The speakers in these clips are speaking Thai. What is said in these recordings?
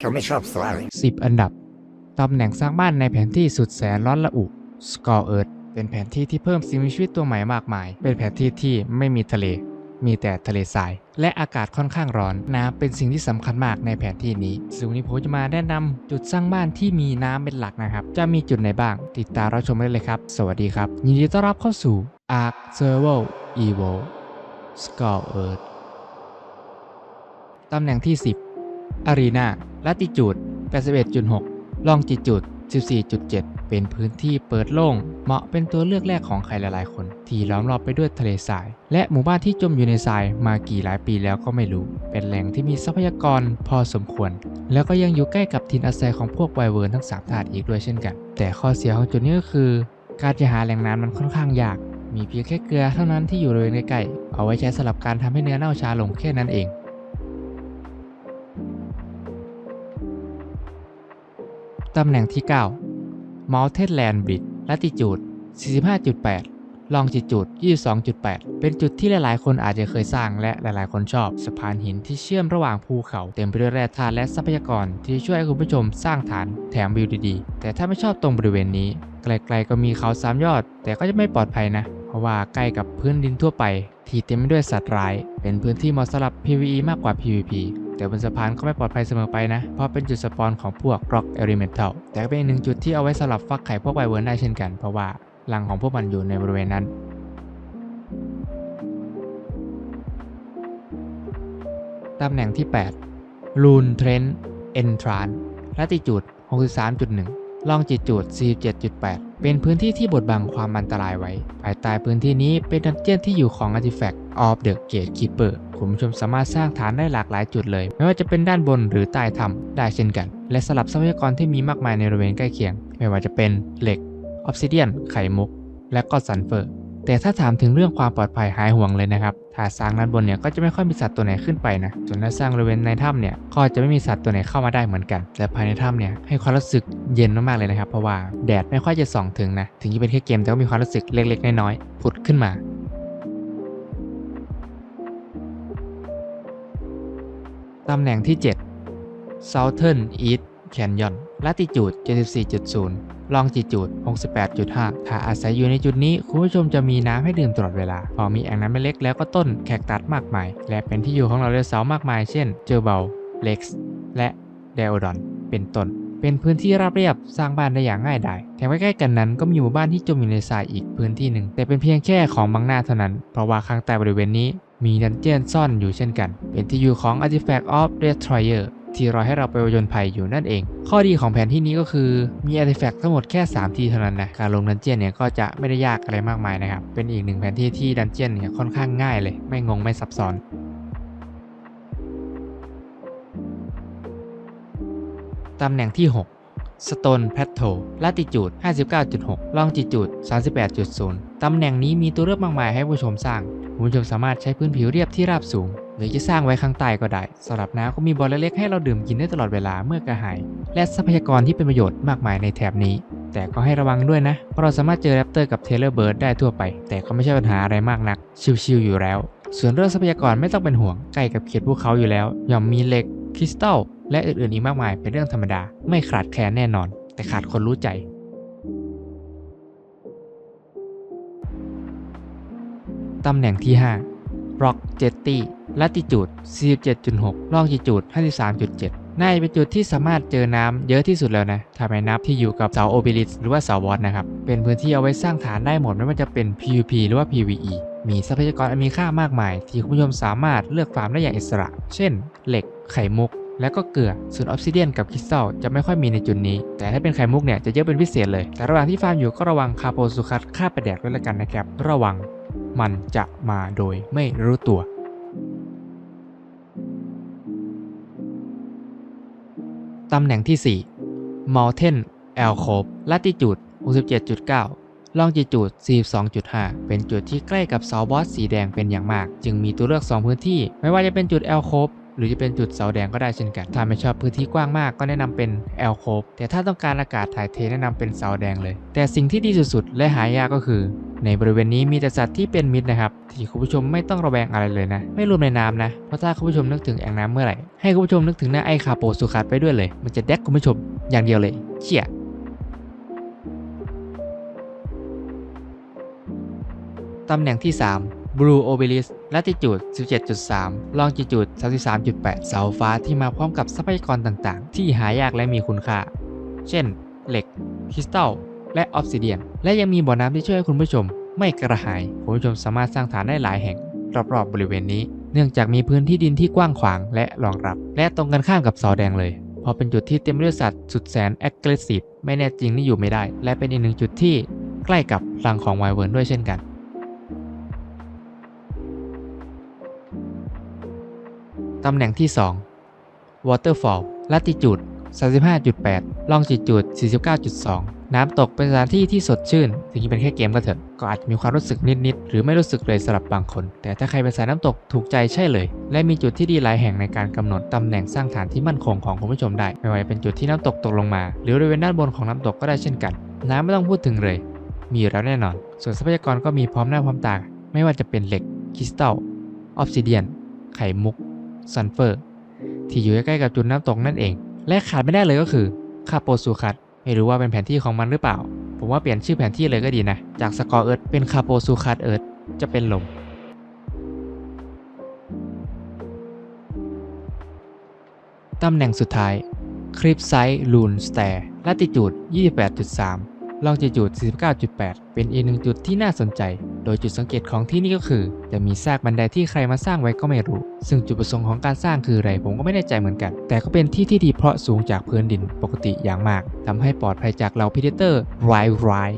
เขาไม่ชอบสไลด์10อันดับ ตำแหน่งสร้างบ้านในแผนที่สุดแสนร้อนระอุสกอร์เอิร์ธเป็นแผนที่ที่เพิ่มสิ่งมีชีวิตตัวใหม่มากมาย เป็นแผนที่ที่ไม่มีทะเล มีแต่ทะเลทราย และอากาศค่อนข้างร้อน น้ำเป็นสิ่งที่สำคัญมากในแผนที่นี้ซึ่งวันนี้ผมจะมาแนะนำจุดสร้างบ้านที่มีน้ำเป็นหลักนะครับ จะมีจุดไหนบ้าง ติดตามรับชมได้เลยครับ สวัสดีครับ ยินดีต้อนรับเข้าสู่ Ark Survival Evo Score Earth ตำแหน่งที่ 10 Arena Latitude 81.6 Longitude 14.7 เป็นพื้นที่เปิดโล่ง เหมาะเป็นตัวเลือกแรกของใครหลายๆ คน ที่ล้อมรอบไปด้วยทะเลทราย และหมู่บ้านที่จมอยู่ในทรายมากี่หลายปีแล้วก็ไม่รู้ เป็นแหล่งที่มีทรัพยากรพอสมควร แล้วก็ยังอยู่ใกล้กับถิ่นอาศัยของพวกไวเวิร์นทั้งสามถาดอีกด้วยเช่นกัน แต่ข้อเสียของจุดนี้ก็คือ การจะหาแหล่งน้ำมันค่อนข้างยาก มีเพียงแค่เกลือเท่านั้นที่อยู่บริเวณใกล้ๆเอาไว้ใช้สำหรับการทำให้เนื้อเน่าชาลงแค่นั้นเอง ตำแหน่งที่ 9 Mountain Land Bridge Latitude 45.8 Longitude 22.8 เป็นจุดที่หลาย ๆ คนอาจจะเคยสร้างและหลาย ๆ คนชอบสะพานหินที่เชื่อมระหว่างภูเขาเต็มไปด้วยแร่ธาตุและทรัพยากรที่ช่วยให้คุณผู้ชมสร้างฐานแถมวิวดี ๆ แต่ถ้าไม่ชอบตรงบริเวณนี้ ไกล ๆ ก็มีเขาสามยอด แต่ก็จะไม่ปลอดภัยนะ เพราะว่าใกล้กับพื้นดินทั่วไป ที่เต็มไปด้วยสัตว์ร้าย เป็นพื้นที่เหมาะสำหรับ PVE มากกว่า PVP แต่บนสะพานก็ไม่ปลอดภัยเสมอไปนะ เพราะเป็นจุดสปอนของพวก Rock Elemental แต่ก็เป็นอีกหนึ่งจุดที่เอาไว้สำหรับฟักไข่พวกไวเวิร์นได้เช่นกัน เพราะว่ารังของพวกมันอยู่ในบริเวณนั้นตำแหน่งที่ 8 Loon Trent Entrance Latitude 63.1 Longitude 47.8 เป็นพื้นที่ที่บดบังความอันตรายไว้ ภายใต้พื้นที่นี้เป็นดันเจียนที่อยู่ของ Artifact of the Gatekeeper คุณผู้ชมสามารถสร้างฐานได้หลากหลายจุดเลย ไม่ว่าจะเป็นด้านบนหรือใต้ถ้ำได้เช่นกัน และสลับทรัพยากรที่มีมากมายในบริเวณใกล้เคียง ไม่ว่าจะเป็นเหล็กออ s ซิเดียน ไข่มุก และก็ซันเฟอร์แต่ถ้าถามถึงเรื่องความปลอดภัยหายห่วงเลยนะครับถ้าสร้างด้านบนเนี่ยก็จะไม่ค่อยมีสัตว์ตัวไหนขึ้นไปนะส่วนถ้าสร้างบริเวณในถ้ำเนี่ยก็จะไม่มีสัตว์ตัวไหนเข้ามาได้เหมือนกัน และภายในถ้ำเนี่ยให้ความรู้สึกเย็นมากๆเลยนะครับ เพราะว่าแดดไม่ค่อยจะส่องถึงนะ ถึงจะเป็นแค่เกมแต่ก็มีความรู้สึกเล็กๆน้อยๆผุดขึ้นมา ตำแหน่งที่ 7 Southern East Canyon Latitude 74.0 Longitude 68.5 ถ้าอาศัยอยู่ในจุดนี้ คุณผู้ชมจะมีน้ำให้ดื่มตลอดเวลา พอมีแอ่งน้ำเล็กแล้วก็ต้นแคคตัสมากมาย และเป็นที่อยู่ของเราเรือเสามากมาย เช่น เจอเบลเล็กซ์และเดโอดอน เป็นต้นเป็นพื้นที่ราบเรียบสร้างบ้านได้อย่างง่ายดายแถมใกล้ๆกันนั้นก็มีหมู่บ้านที่จมอยู่ในทรายอีกพื้นที่หนึ่ง แต่เป็นเพียงแค่ของบางหน้าเท่านั้น เพราะว่าข้างใต้บริเวณนี้ มีดันเจียนซ่อนอยู่เช่นกัน เป็นที่อยู่ของ Artifact of Destroyer ที่รอให้เราไปประจนภัยอยู่นั่นเอง ข้อดีของแผนที่นี้ก็คือมี Artifact ทั้งหมดแค่ 3 ทีเท่านั้นนะ การลงดันเจียนเนี่ยก็จะไม่ได้ยากอะไรมากมายนะครับ เป็นอีกหนึ่งแผนที่ที่ดันเจียนเนี่ยค่อนข้างง่ายเลย ไม่งงไม่ซับซ้อนตำแหน่งที่ 6 Stone Plateau Latitude 59.6 Longitude 38.0 ตำแหน่งนี้มีตัวเลือกมากมายให้ผู้ชมสร้าง คุณผู้ชมสามารถใช้พื้นผิวเรียบที่ราบสูง หรือจะสร้างไว้ข้างใต้ก็ได้สำหรับน้ำก็มีบ่อเล็กๆให้เราดื่มกินได้ตลอดเวลาเมื่อกระหาย และทรัพยากรที่เป็นประโยชน์มากมายในแถบนี้ แต่ก็ให้ระวังด้วยนะ เพราะเราสามารถเจอแรปเตอร์กับเทเลอร์เบิร์ดได้ทั่วไป แต่ก็ไม่ใช่ปัญหาอะไรมากนัก ชิวๆอยู่แล้ว ส่วนเรื่องทรัพยากรไม่ต้องเป็นห่วงใกล้กับเขตภูเขาอยู่แล้วย่อมมีเหล็กคริสตัลและอื่นๆอีกมากมายเป็นเรื่องธรรมดา ไม่ขาดแคลนแน่นอน แต่ขาดคนรู้ใจ ตำแหน่งที่ 5 Rock Jetty Latitude 47.6 Longitude 53.7 น่าจะเป็นจุดที่สามารถเจอน้ำเยอะที่สุดแล้วนะถ้าไม่นับที่อยู่กับเสาโอเบลิสหรือว่าเสาวอตนะครับ เป็นพื้นที่เอาไว้สร้างฐานได้หมดไม่ว่าจะเป็น PVP หรือว่า PVE มีทรัพยากรอันมีค่ามากมาย ที่คุณผู้ชมสามารถเลือกฟาร์มได้อย่างอิสระ เช่น เหล็ก ไข่มุก และก็เกลือ ส่วนออ s ซิเดียนกับคริสตัลจะไม่ค่อยมีในจุดนี้ แต่ถ้าเป็นไข่มุกเนี่ยจะเยอะเป็นพิเศษเลย แต่ระหว่างที่ฟาร์มอยู่ก็ระวังคาโปซูคัสฆ่าไปแดกด้วยละกันนะครับ ระวัง มันจะมาโดยไม่รู้ตัว ตำแหน่งที่ 4 Mountain Alcove Latitude 67.9 Longitude 42.5 เป็นจุดที่ใกล้กับเสาบอสสีแดงเป็นอย่างมาก จึงมีตัวเลือก 2 พื้นที่ ไม่ว่าจะเป็นจุด Alcove หรือจะเป็นจุดเสาแดงก็ได้เช่นกัน ถ้าไม่ชอบพื้นที่กว้างมากก็แนะนำเป็นแอลโคบแต่ถ้าต้องการอากาศถ่ายเทแนะนำเป็นเสาแดงเลย แต่สิ่งที่ดีสุดๆ และหายากก็คือ ในบริเวณนี้มีแต่สัตว์ที่เป็นมิตรนะครับ ที่คุณผู้ชมไม่ต้องระแวงอะไรเลยนะ ไม่รวมในน้ำนะ เพราะถ้าคุณผู้ชมนึกถึงแอ่งน้ำเมื่อไหร่ ให้คุณผู้ชมนึกถึงหน้าไอคาโปสุขัดไปด้วยเลย มันจะแดกคุณผู้ชมอย่างเดียวเลยเชี่ยตำแหน่งที่ 3 Blue Obelisk Latitude 17.3 Longitude 33.8 เสาฟ้าที่มาพร้อมกับทรัพยากรต่างๆ ที่หายากและมีคุณค่า เช่น เหล็ก คริสตัล และออฟซิเดียน และยังมีบ่อน้ำที่ช่วยให้คุณผู้ชม ไม่กระหาย คุณผู้ชมสามารถสร้างฐานได้หลายแห่ง รอบๆบริเวณนี้ เนื่องจากมีพื้นที่ดินที่กว้างขวางและรองรับ และตรงกันข้ามกับเสาแดงเลยพราะเป็นจุดที่เต็มไปด้วยสัตว์สุดแสนแอคทีฟไม่แน่จริงนี่อยู่ไม่ได้ และเป็นอีกหนึ่งจุดที่ใกล้กับรังของไวเวิร์นด้วยเช่นกัน ตำแหน่งที่ 2 Waterfall Latitude 35.8 Longitude 49.2 น้ำตกเป็นสถานที่ที่สดชื่น ถึงจะเป็นแค่เกมก็เถอะ ก็อาจจะมีความรู้สึกนิดๆ หรือไม่รู้สึกเลยสำหรับบางคน แต่ถ้าใครเป็นสายน้ำตกถูกใจใช่เลย และมีจุดที่ดีหลายแห่งในการกำหนดตำแหน่งสร้างฐานที่มั่นคงของคุณผู้ชมได้ ไม่ว่าจะเป็นจุดที่น้ำตกตกลงมา หรือบริเวณด้านบนของน้ำตกก็ได้เช่นกัน น้ำไม่ต้องพูดถึงเลย มีอยู่แล้วแน่นอน ส่วนทรัพยากรก็มีพร้อมหน้าพร้อมตา ไม่ว่าจะเป็นเหล็กคริสตัลออฟซิเดียน ไข่มุก ซันเฟอร์ ที่อยู่ใกล้ๆกับจุดน้ำตกนั่นเอง และขาดไม่ได้เลยก็คือคาโปซูคัตไม่รู้ว่าเป็นแผนที่ของมันหรือเปล่า ผมว่าเปลี่ยนชื่อแผนที่เลยก็ดีนะ จากสกอร์เอิร์ธเป็นคาโปซูคัตเอิร์ธจะเป็นลมตำแหน่งสุดท้ายคลิปไซต์ลูนสแตร์ลัติจูด 28.3 ลองจิจูด 49.8 เป็นอีกหนึ่งจุดที่น่าสนใจ ดยจุดสังเกตของที่นี่ก็คือ จะมีซากบันไดที่ใครมาสร้างไว้ก็ไม่รู้ ซึ่งจุดประสงค์ของการสร้างคืออะไรผมก็ไม่แน่ใจเหมือนกัน แต่ก็เป็นที่ที่ดีเพราะสูงจากพื้นดินปกติอย่างมากทำให้ปลอดภัยจากเหล่าพิเดเตอร์รายราย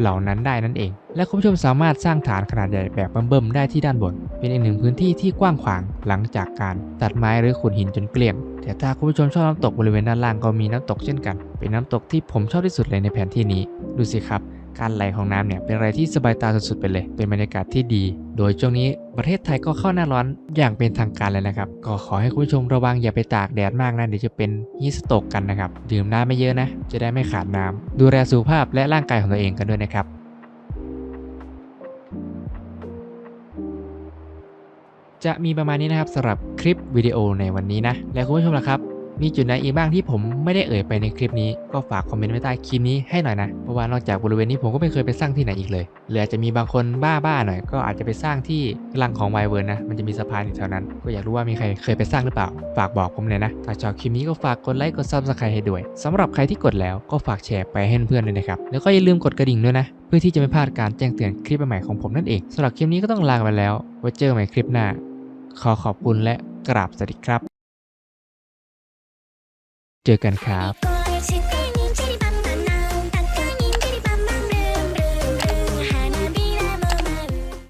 เหล่านั้นได้นั่นเอง และคุณผู้ชมสามารถสร้างฐานขนาดใหญ่แบบเบิ่มๆได้ที่ด้านบน เป็นอีกหนึ่งพื้นที่ที่กว้างขวางหลังจากการตัดไม้หรือขุดหินจนเกลี้ยง แต่ถ้าคุณผู้ชมชอบน้ำตกบริเวณด้านล่างก็มีน้ำตกเช่นกัน เป็นน้ำตกที่ผมชอบที่สุดเลยในแผนที่นี้ ดูสิครับ การไหลของน้ำเนี่ยเป็นอะไรที่สบายตาสุดๆไปเลย เป็นบรรยากาศที่ดี โดยช่วงนี้ประเทศไทยก็เข้าหน้าร้อนอย่างเป็นทางการเลยนะครับ ก็ขอให้คุณผู้ชมระวังอย่าไปตากแดดมากนะเดี๋ยวจะเป็นฮีสโตกกันนะครับ ดื่มน้ำไม่เยอะนะ จะได้ไม่ขาดน้ำดูแลสุขภาพและร่างกายของตัวเองกันด้วยนะครับจะมีประมาณนี้นะครับสำหรับคลิปวิดีโอในวันนี้นะ และคุณผู้ชมล่ะครับ มีจุดไหนอีกบ้างที่ผมไม่ได้เอ่ยไปในคลิปนี้ก็ฝากคอมเมนต์ไว้ใต้คลิปนี้ให้หน่อยนะเพราะว่านอกจากบริเวณนี้ผมก็ไม่เคยไปสร้างที่ไหนอีกเลยหรืออาจจะมีบางคนบ้าๆหน่อย ก็อาจจะไปสร้างที่รังของไวเวิร์นนะมันจะมีสะพานอยู่แถวนั้น ก็อยากรู้ว่ามีใครเคยไปสร้างหรือเปล่า ฝากบอกผมเลยนะถ้าชอบคลิปนี้ก็ฝากกดไลค์กดซับสไครต์ให้ด้วยสำหรับใครที่กดแล้วก็ฝากแชร์ไปให้เพื่อนด้วยนะครับแล้วก็อย่าลืมกดกระดิ่งด้วยนะเพื่อที่จะไม่พลาดการแจ้งเตือนคลิปใหม่ของผมนั่นเองสำหรับคลิปนี้ก็ต้องลาไปแล้วไว้เจอกันใหม่คลิปหน้า ขอขอบคุณและกราบสวัสดีครับ เจอกันครับ